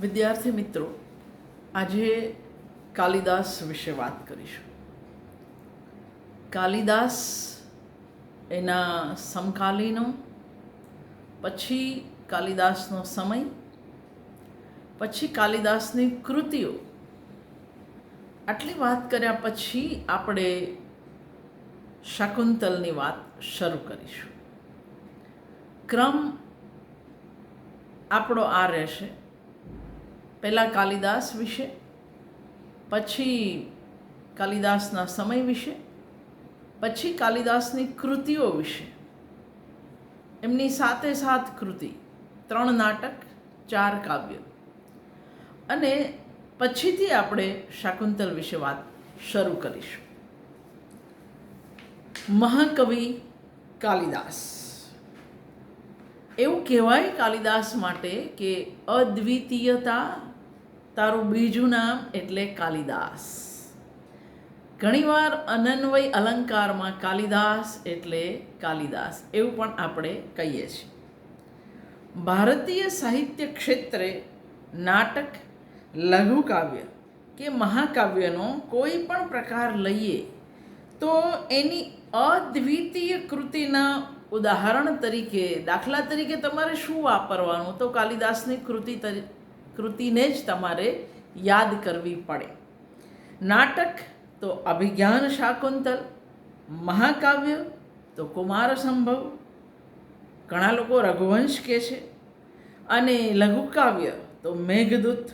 વિદ્યાર્થી મિત્રો, આજે કાલિદાસ વિશે વાત કરીશું. કાલિદાસ એના સમકાલીનો, પછી કાલિદાસનો સમય, પછી કાલિદાસની કૃતિઓ. આટલી વાત કર્યા પછી આપણે શાકુંતલની વાત શરૂ કરીશું. ક્રમ આપણો આ રહેશે. પહેલાં કાલિદાસ વિશે, પછી કાલિદાસના સમય વિશે, પછી કાલિદાસની કૃતિઓ વિશે. એમની સાથે સાત કૃતિ, ત્રણ નાટક, ચાર કાવ્ય. અને પછીથી આપણે શાકુંતલ વિશે વાત શરૂ કરીશું. મહાકવિ કાલિદાસ. એવું કહેવાય કાલિદાસ માટે કે અદ્વિતીયતા તારું બીજું નામ એટલે કાલિદાસ. ઘણીવાર અનન્વય અલંકારમાં કાલિદાસ એટલે કાલિદાસ, એવું પણ આપણે કહીએ છીએ. ભારતીય સાહિત્ય ક્ષેત્રે નાટક લઘુકાવ્ય કે મહાકાવ્યનો કોઈ પણ પ્રકાર લઈએ તો એની અદ્વિતીય કૃતિના ઉદાહરણ તરીકે, દાખલા તરીકે તમારે શું વાપરવાનું? તો કાલિદાસની કૃતિ તરી કૃતિને જ તમારે યાદ કરવી પડે. નાટક તો અભિજ્ઞાન શાકુંતલ, મહાકાવ્ય તો કુમાર સંભવ. ઘણા લોકો રઘુવંશ કહે છે. અને લઘુકાવ્ય તો મેઘદૂત.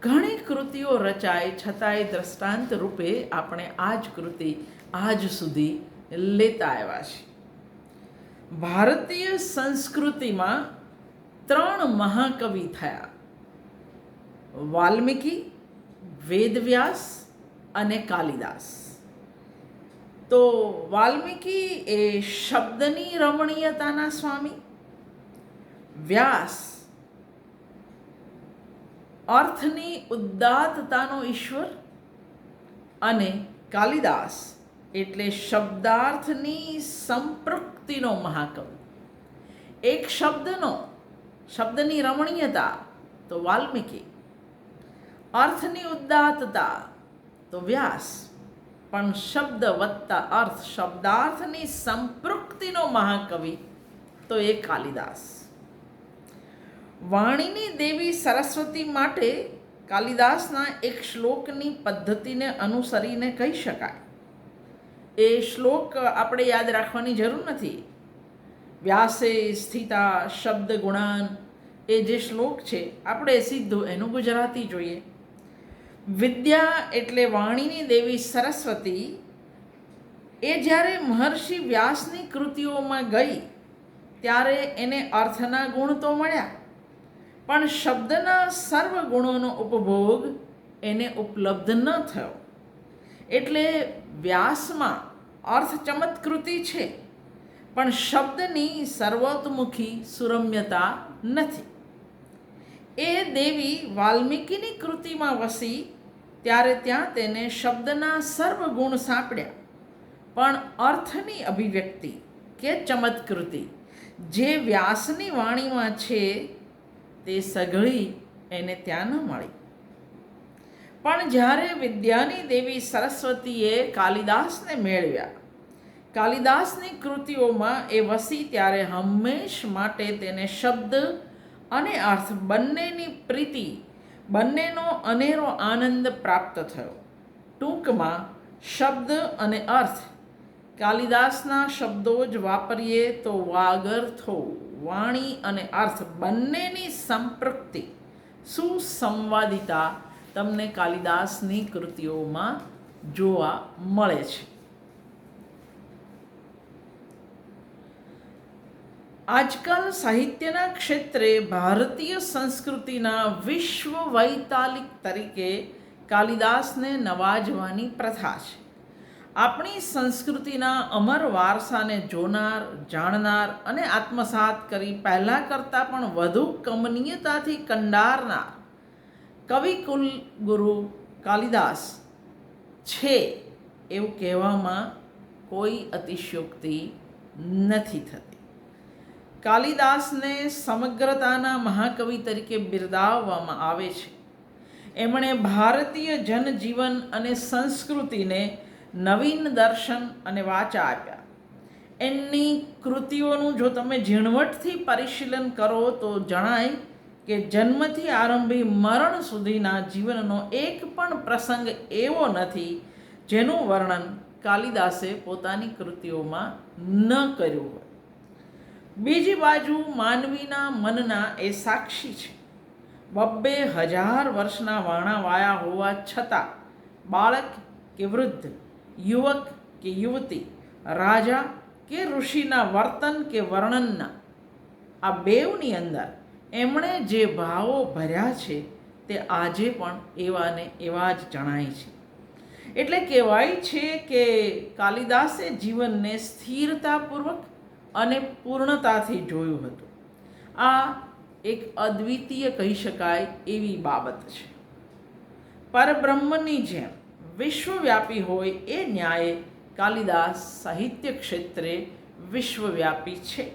ઘણી કૃતિઓ રચાય છતાંય દ્રષ્ટાંત રૂપે આપણે આ જ કૃતિ આજ સુધી લેતા આવ્યા છે ભારતીય સંસ્કૃતિમાં ત્રણ મહાકવિ થયા. વાલ્મીકી, વેદવ્યાસ અને કાલિદાસ. તો વાલ્મીકી એ શબ્દની રમણીયતાના સ્વામી. વ્યાસ અર્થની ઉદાત્તતાનો ઈશ્વર અને કાલિદાસ એટલે શબ્દાર્થની સંપૃક્તિનો મહાકવિ. એક શબ્દનો શબ્દની રમણીયતા, તો વાલ્મીકી. અર્થની ઉદાત્તતા, તો વ્યાસ. પણ શબ્દ વત્તા અર્થ શબ્દાર્થની સંપૃક્તિનો મહાકવિ, તો એ કાલિદાસ. વાણીની દેવી સરસ્વતી માટે કાલિદાસના એક શ્લોકની પદ્ધતિને અનુસરીને કહી શકાય. એ શ્લોક આપણે યાદ રાખવાની જરૂર નથી. વ્યાસે સ્થિતા, શબ્દ ગુણાન, એ જે શ્લોક છે, આપણે સીધો એનું ગુજરાતી જોઈએ. વિદ્યા એટલે વાણીની દેવી સરસ્વતી, એ જ્યારે મહર્ષિ વ્યાસની કૃતિઓમાં ગઈ, ત્યારે એને અર્થના ગુણ તો મળ્યા, પણ શબ્દના સર્વ ગુણોનો ઉપભોગ એને ઉપલબ્ધ ન થયો. એટલે વ્યાસમાં અર્થ ચમત્કૃતિ છે. પણ શબ્દની સર્વોત્મુખી સુરમ્યતા નથી. એ દેવી વાલ્મીકીની કૃતિમાં વસી ત્યારે ત્યાં તેને શબ્દના સર્વ ગુણ સાંપડ્યા. પણ અર્થની અભિવ્યક્તિ કે ચમત્કૃતિ જે વ્યાસની વાણીમાં છે તે સઘળી એને ત્યાં ન મળી. પણ જ્યારે વિદ્યાની દેવી સરસ્વતીએ કાલિદાસને મેળવ્યા કાલિદાસની કૃતિઓમાં એ વસી ત્યારે હંમેશ માટે તેને શબ્દ અને અર્થ બંનેની પ્રીતિ, બંનેનો અનેરો આનંદ પ્રાપ્ત થયો. ટૂંકમાં, શબ્દ અને અર્થ. કાલિદાસના શબ્દો જ વાપરીએ તો વાગર્થો વાણી અને અર્થ બંનેની સંપૃક્તિ, સુસંવાદિતા તમને કાલિદાસની કૃતિઓમાં જોવા મળે છે. આજકાલ સાહિત્યના ક્ષેત્રે ભારતીય સંસ્કૃતિના વિશ્વ વૈતાલિક તરીકે કાલિદાસને નવાજવાની પ્રથા છે. આપણી સંસ્કૃતિના અમર વારસાને જોનાર, જાણનાર અને આત્મસાત કરી પહેલાં કરતાં પણ વધુ કમનીયતાથી કંડારનાર કવિકુલ ગુરુ કાલિદાસ છે એવું કહેવામાં કોઈ અતિશયોક્તિ નથી થતી. કાલિદાસને સમગ્રતાના મહાકવિ તરીકે બિરદાવવામાં આવે છે. એમણે ભારતીય જનજીવન અને સંસ્કૃતિને નવીન દર્શન અને વાચા આપ્યા. એમની કૃતિઓનું જો તમે ઝીણવટથી પરિશીલન કરો તો જણાય કે જન્મથી આરંભી મરણ સુધીના જીવનનો એક પણ પ્રસંગ એવો નથી જેનું વર્ણન કાલિદાસે પોતાની કૃતિઓમાં ન કર્યું હોય. બીજી બાજુ માનવીના મનના એ સાક્ષી છે. બબ્બે હજાર વર્ષના વાણા વાયા હોવા છતાં બાળક કે વૃદ્ધ, યુવક કે યુવતી, રાજા કે ઋષિના વર્તન કે વર્ણનના, આ બેવની અંદર એમણે જે ભાવો ભર્યા છે તે આજે પણ એવા ને એવા જ જણાય છે. એટલે કહેવાય છે કે કાલિદાસે જીવનને સ્થિરતાપૂર્વક અને પૂર્ણતાથી જોયું હતું. આ એક અદ્વિતીય કહી શકાય એવી બાબત છે. પરબ્રહ્મની જેમ વિશ્વવ્યાપી હોય એ ન્યાયે કાલિદાસ સાહિત્ય ક્ષેત્રે વિશ્વવ્યાપી છે.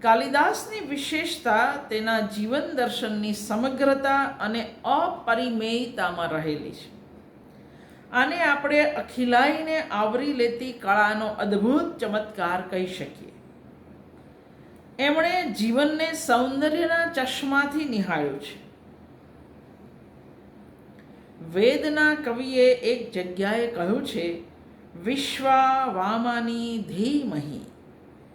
કાલિદાસની વિશેષતા તેના જીવન દર્શનની સમગ્રતા અને અપરિમેયતામાં રહેલી છે. આને આપણે અખિલાઈને આવરી લેતી કળાનો અદ્ભુત ચમત્કાર કહી શકીએ. એમણે જીવનને સૌંદર્યના ચશ્માથી નિહાળ્યું છે. વેદના કવિએ એક જગ્યાએ કહ્યું છે વિશ્વા વામાની ધીમહી.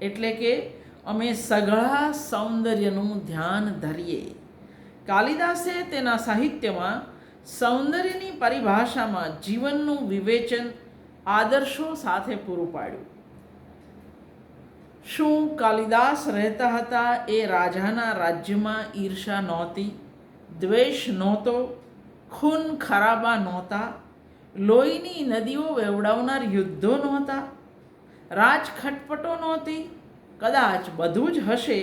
એટલે કે, અમે સઘળા સૌંદર્યનું ધ્યાન ધરીએ. કાલિદાસે તેના સાહિત્યમાં સૌંદર્યની પરિભાષામાં જીવનનું વિવેચન આદર્શો સાથે પૂરું પાડ્યું. શું કાલિદાસ રહેતા હતા એ રાજાના રાજ્યમાં ઈર્ષા નહોતી, દ્વેષ નહોતો, ખૂન ખરાબા નહોતા, લોહીની નદીઓ વેવડાવનાર યુદ્ધો નહોતા, રાજ ખટપટો નહોતી, કદાચ બધું જ હશે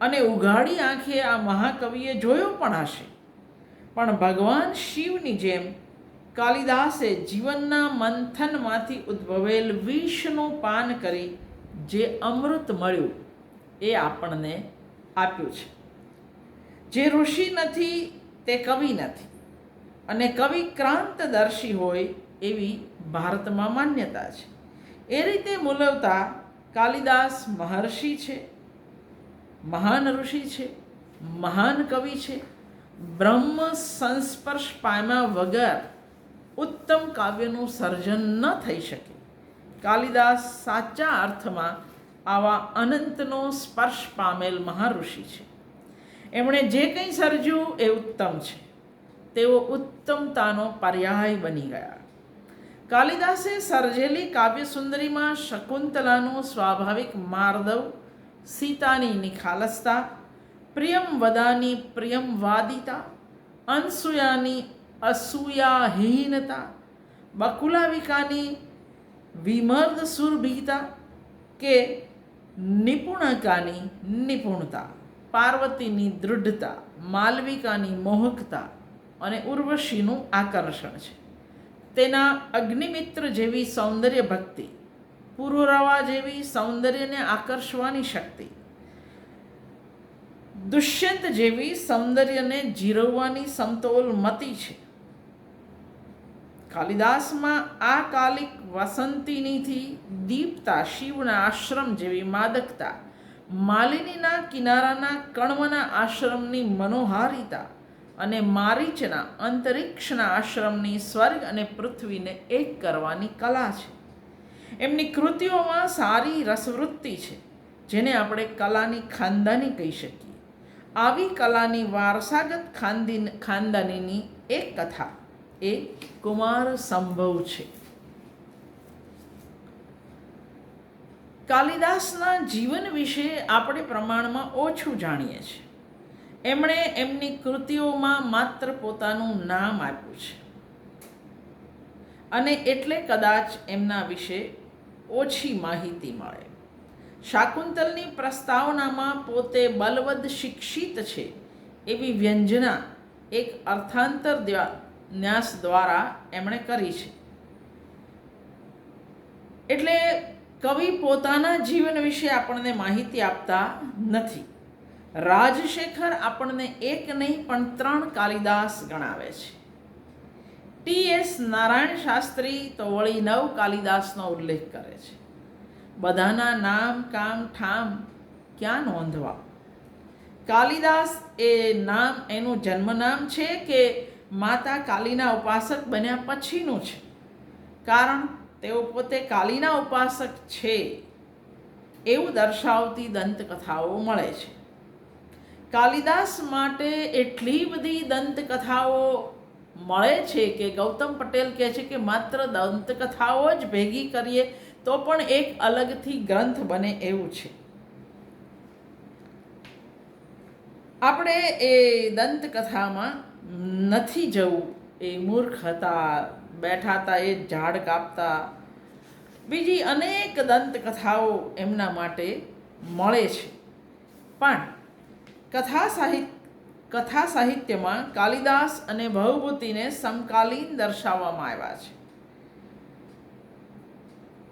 અને ઉઘાડી આંખે આ મહાકવિએ જોયો પણ હશે. પણ ભગવાન શિવની જેમ કાલિદાસે જીવનના મંથનમાંથી ઉદ્ભવેલ વિષનું પાન કરી જે અમૃત મળ્યું એ આપણને આપ્યું છે. જે ઋષિ નથી, તે કવિ નથી. અને કવિ ક્રાંતદર્શી હોય એવી ભારતમાં માન્યતા છે. એ રીતે મૂલવતા કાલિદાસ મહર્ષિ છે, મહાન ઋષિ છે, મહાન કવિ છે બ્રહ્મ સંસ્પર્શ પામ્યા વગર ઉત્તમ કાવ્યનું સર્જન ન થઈ શકે. કાલિદાસ સાચા અર્થમાં આવા અનંતનો સ્પર્શ પામેલ મહાઋષિ છે. એમણે જે કંઈ સર્જ્યું એ ઉત્તમ છે. તેઓ ઉત્તમતાનો પર્યાય બની ગયા. કાલિદાસે સર્જેલી કાવ્ય સુંદરીમાં શકુંતલાનું સ્વાભાવિક માર્દવ, સીતાની નિખાલસતા પ્રિયમવદાની પ્રિયમવાદિતા અનસૂયાની અસૂયાહીનતા, બકુલાવિકાની વિમર્દ સુરભિતા કે નિપુણકાની નિપુણતા, પાર્વતીની દૃઢતા, માલવિકાની મોહકતા અને ઉર્વશીનું આકર્ષણ છે. તેના અગ્નિમિત્ર જેવી સૌંદર્ય ભક્તિ પુરુરવા જેવી સૌંદર્યને આકર્ષવાની શક્તિ દુષ્યંત જેવી સૌંદર્યને જીરવવાની સમતોલ મતી છે. કાલિદાસમાં આ કાલિક વસંતિનીથી દીપતા શિવના આશ્રમ જેવી માદકતા, માલિનીના કિનારાના કણવના આશ્રમની મનોહારિતા અને મારીચના અંતરિક્ષના આશ્રમની સ્વર્ગ અને પૃથ્વીને એક કરવાની કલા છે. એમની કૃતિઓમાં સારી રસવૃત્તિ છે, જેને આપણે કલાની ખાનદાની કહી શકીએ. આવી કલાની વારસાગત ખાનદી ખાનદાનીની એક કથા. એ કુમાર સંભવ છે. કાલિદાસના જીવન વિશે આપણે પ્રમાણમાં ઓછું જાણીએ છીએ. એમણે એમની કૃતિઓમાં માત્ર પોતાનું નામ આપ્યું છે. અને એટલે કદાચ એમના વિશે ઓછી માહિતી મળે. શાકુંતલની પ્રસ્તાવનામાં પોતે બલવદ શિક્ષિત છે એવી વ્યંજના એક અર્થાંતર ન્યાસ દ્વારા એમણે કરી છે. એટલે કવિ પોતાના જીવન વિશે આપણને માહિતી આપતા નથી. રાજશેખર આપણને એક નહીં, પણ ત્રણ કાલિદાસ ગણાવે છે. ટી એસ નારાયણ શાસ્ત્રી તો વળી નવ કાલિદાસનો ઉલ્લેખ કરે છે. બધાના નામ, કામ, ઠામ ક્યાં નોંધવા? કાલિદાસ એ નામ, એનું જન્મનામ છે કે માતા કાલીના ઉપાસક બન્યા પછીનું છે? કારણ તેઓ પોતે કાલીના ઉપાસક છે. એવું દર્શાવતી દંતકથાઓ મળે છે. કાલિદાસ માટે એટલી બધી દંતકથાઓ મળે છે કે ગૌતમ પટેલ કહે છે કે માત્ર દંતકથાઓ જ ભેગી કરીએ તો પણ એક અલગથી ગ્રંથ બને એવું છે. આપણે એ દંતકથામાં નથી જવું. એ મૂર્ખ હતા, બેઠા હતા, એ ઝાડ કાપતા. બીજી અનેક દંતકથાઓ એમના માટે મળે છે. પણ કથા સાહિત્ય, કથા સાહિત્યમાં કાલિદાસ અને ભવભૂતિને સમકાલીન દર્શાવવામાં આવ્યા છે.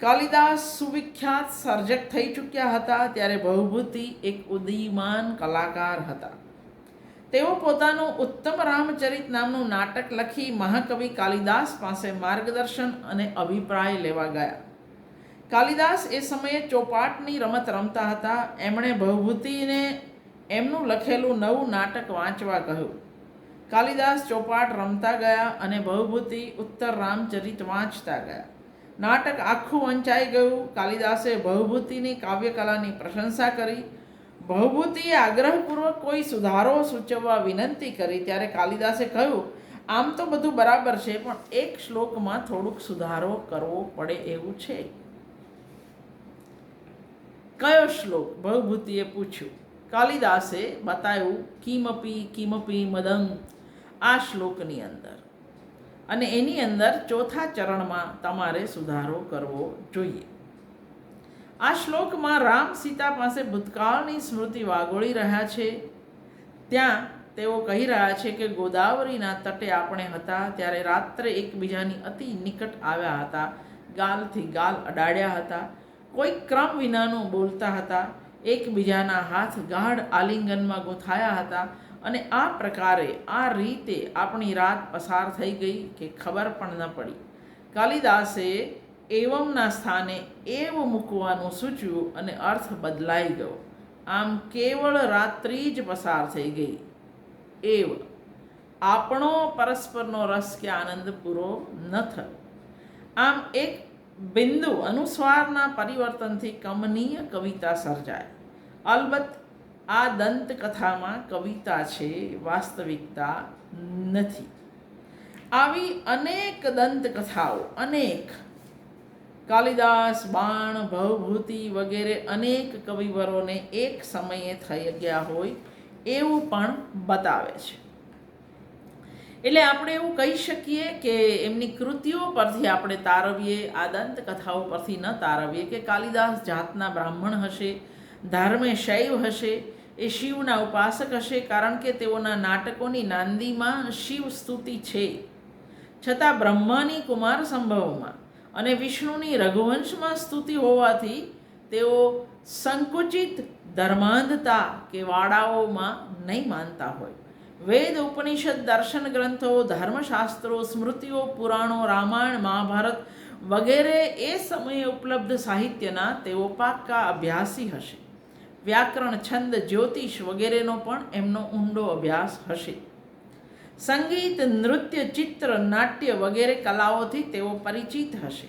કાલિદાસ સુવિખ્યાત સર્જક થઈ ચૂક્યા હતા ત્યારે ભવભૂતિ એક ઉદીયમાન કલાકાર હતા. તેઓ પોતાનું ઉત્તમ રામચરિત નામનું નાટક લખી મહાકવિ કાલિદાસ પાસે માર્ગદર્શન અને અભિપ્રાય લેવા ગયા. કાલિદાસ એ સમયે ચોપાટની રમત રમતા હતા. એમણે ભવભૂતિને એમનું લખેલું નવું નાટક વાંચવા કહ્યું. કાલિદાસ ચોપાટ રમતા ગયા અને ભવભૂતિ ઉત્તર રામચરિત વાંચતા ગયા. નાટક આખું વંચાઈ ગયું. કાલિદાસે ભવભૂતિની કાવ્યકલાની પ્રશંસા કરી. ભવભૂતિએ આગ્રહપૂર્વક કોઈ સુધારો સૂચવવા વિનંતી કરી. ત્યારે કાલિદાસે કહ્યું, આમ તો બધું બરાબર છે, પણ એક શ્લોકમાં થોડુંક સુધારો કરવો પડે એવું છે. કયો શ્લોક? ભવભૂતિએ પૂછ્યું. કાલિદાસે બતાવ્યું, કિમપી કિમપી મદંગ. આ શ્લોકની અંદર. અને એની અંદર ચોથા ચરણમાં તમારે સુધારો કરવો જોઈએ. આ શ્લોકમાં રામ સીતા પાસે ભૂતકાળની સ્મૃતિ વાગોળી રહ્યા છે. ત્યાં તેઓ કહી રહ્યા છે કે ગોદાવરીના તટે આપણે હતા ત્યારે રાત્રે એકબીજાની અતિ નિકટ આવ્યા હતા. ગાલથી ગાલ અડાડ્યા હતા. કોઈ ક્રમ વિનાનું બોલતા હતા. એકબીજાના હાથ ગાઢ આલિંગનમાં ગોથાયા હતા. અને આ પ્રકારે આ રીતે આપણી રાત પસાર થઈ ગઈ કે ખબર પણ ન પડી. કાલિદાસે એવમના સ્થાને એવ મૂકવાનું સૂચવ્યું અને અર્થ બદલાઈ ગયો. આમ કેવળ રાત્રિ જ પસાર થઈ ગઈ. એવ, આપણો પરસ્પરનો રસ કે આનંદ પૂરો ન થયો. આમ એક બિંદુ અનુસ્વારના પરિવર્તનથી કમનીય કવિતા સર્જાય. અલબત્ત આ દંતકથામાં કવિતા છે, વાસ્તવિકતા નથી. આવી અનેક દંતકથાઓ, અનેક. કાલિદાસ, બાણ, ભવભૂતિ વગેરે અનેક કવિવરોને એક સમયે થઈ ગયા હોય એવું પણ બતાવે છે. એટલે આપણે એવું કહી શકીએ કે એમની કૃતિઓ પરથી આપણે તારવીએ, આ દંતકથાઓ પરથી ન તારવીએ કે કાલિદાસ જાતના બ્રાહ્મણ હશે, ધર્મે શૈવ હશે એ શિવના ઉપાસક હશે કારણ કે તેઓના નાટકોની નાંદીમાં શિવ સ્તુતિ છે. છતાં બ્રહ્માની કુમાર સંભવમાં અને વિષ્ણુની રઘુવંશમાં સ્તુતિ હોવાથી તેઓ સંકુચિત ધર્માંધતા કે વાડાઓમાં નહીં માનતા હોય. વેદ, ઉપનિષદ, દર્શન ગ્રંથો, ધર્મશાસ્ત્રો, સ્મૃતિઓ, પુરાણો, રામાયણ, મહાભારત વગેરે એ સમયે ઉપલબ્ધ સાહિત્યના તેઓ પાક્કા અભ્યાસી હશે. વ્યાકરણ છંદ, જ્યોતિષ વગેરેનો પણ એમનો ઊંડો અભ્યાસ હશે. સંગીત, નૃત્ય, ચિત્ર, નાટ્ય વગેરે કલાઓથી તેઓ પરિચિત હશે.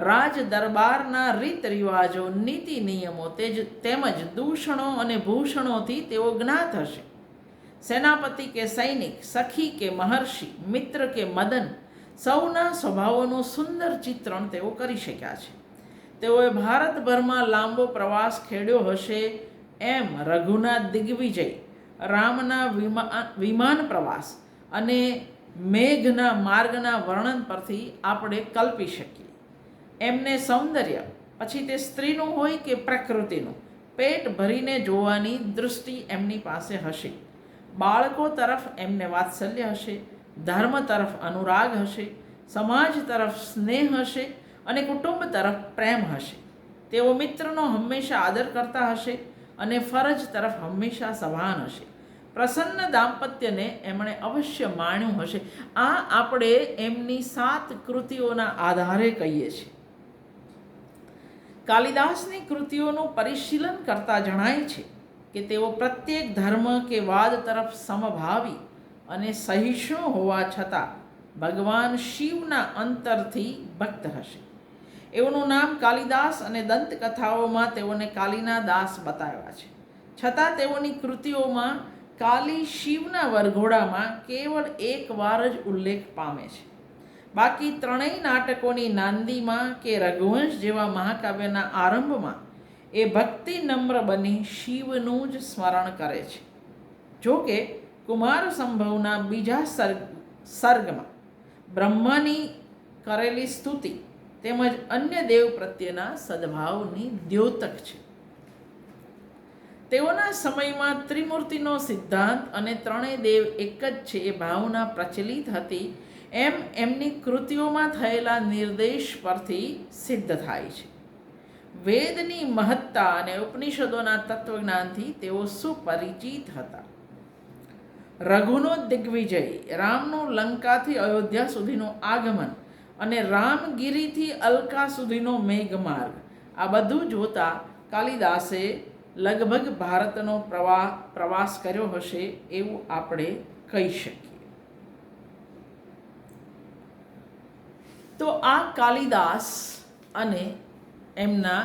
રાજ દરબારના રીત રિવાજો, નીતિ નિયમો તેજ, તેમજ દૂષણો અને ભૂષણોથી તેઓ જ્ઞાત હશે. સેનાપતિ કે સૈનિક, સખી કે મહર્ષિ, મિત્ર કે મદન, સૌના સ્વભાવોનું સુંદર ચિત્રણ તેઓ કરી શક્યા છે. તેઓએ ભારતભરમાં લાંબો પ્રવાસ ખેડ્યો હશે એમ રઘુનાથ દિગ્વિજય, રામના વિમાન વિમાન પ્રવાસ અને મેઘના માર્ગના વર્ણન પરથી આપણે કલ્પી શકીએ. એમને સૌંદર્ય, પછી તે સ્ત્રીનું હોય કે પ્રકૃતિનું, પેટ ભરીને જોવાની દૃષ્ટિ એમની પાસે હશે. બાળકો તરફ એમને વાત્સલ્ય હશે, ધર્મ તરફ અનુરાગ હશે, સમાજ તરફ સ્નેહ હશે અને કુટુંબ તરફ પ્રેમ હશે. તેઓ મિત્રનો હંમેશા આદર કરતા હશે અને ફરજ તરફ હંમેશા સભાન હશે. પ્રસન્ન દાંપત્યને એમણે અવશ્ય માણ્યું હશે. આ આપણે એમની સાત કૃતિઓના આધારે કહીએ છીએ. કાલિદાસની કૃતિઓનું પરિશીલન કરતા જણાય છે કે તેઓ પ્રત્યેક ધર્મ કે વાદ તરફ સમભાવી અને સહિષ્ણુ હોવા છતાં ભગવાન શિવના અંતરથી ભક્ત હશે. એઓનું નામ કાલિદાસ અને દંતકથાઓમાં તેઓને કાલીના દાસ બતાવ્યા છે. છતાં તેઓની કૃતિઓમાં કાલી શિવના વરઘોડામાં કેવળ એક વાર જ ઉલ્લેખ પામે છે. બાકી ત્રણેય નાટકોની નાંદીમાં કે રઘુવંશ જેવા મહાકાવ્યના આરંભમાં એ ભક્તિ નમ્ર બની શિવનું જ સ્મરણ કરે છે. જો કે કુમાર સંભવના બીજા સર્ગ, સર્ગમાં બ્રહ્માની કરેલી સ્તુતિ તેમજ અન્ય દેવ પ્રત્યેના સદભાવની દ્યોતક છે. તેઓના સમયમાં ત્રિમૂર્તિનો સિદ્ધાંત અને ત્રણેય દેવ એક જ છે એ ભાવના પ્રચલિત હતી, એમ એમની કૃતિઓમાં થયેલા નિર્દેશ પરથી સિદ્ધ થાય છે. વેદની મહત્તા અને ઉપનિષદોના તત્વજ્ઞાનથી તેઓ સુપરિચિત હતા. રઘુનો દિગ્વિજય રામનું લંકાથી અયોધ્યા સુધીનું આગમન અને રામગીરીથી અલકા સુધીનો મેઘમાર્ગ. આ બધું જોતા કાલિદાસે લગભગ ભારતનો પ્રવાહ પ્રવાસ કર્યો હશે એવું આપણે કહી શકીએ. તો આ કાલિદાસ અને એમના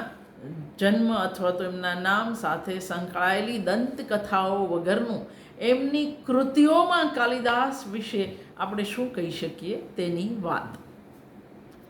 જન્મ અથવા તો એમના નામ સાથે સંકળાયેલી દંતકથાઓ વગરનું એમની કૃતિઓમાં કાલિદાસ વિશે આપણે શું કહી શકીએ તેની વાત.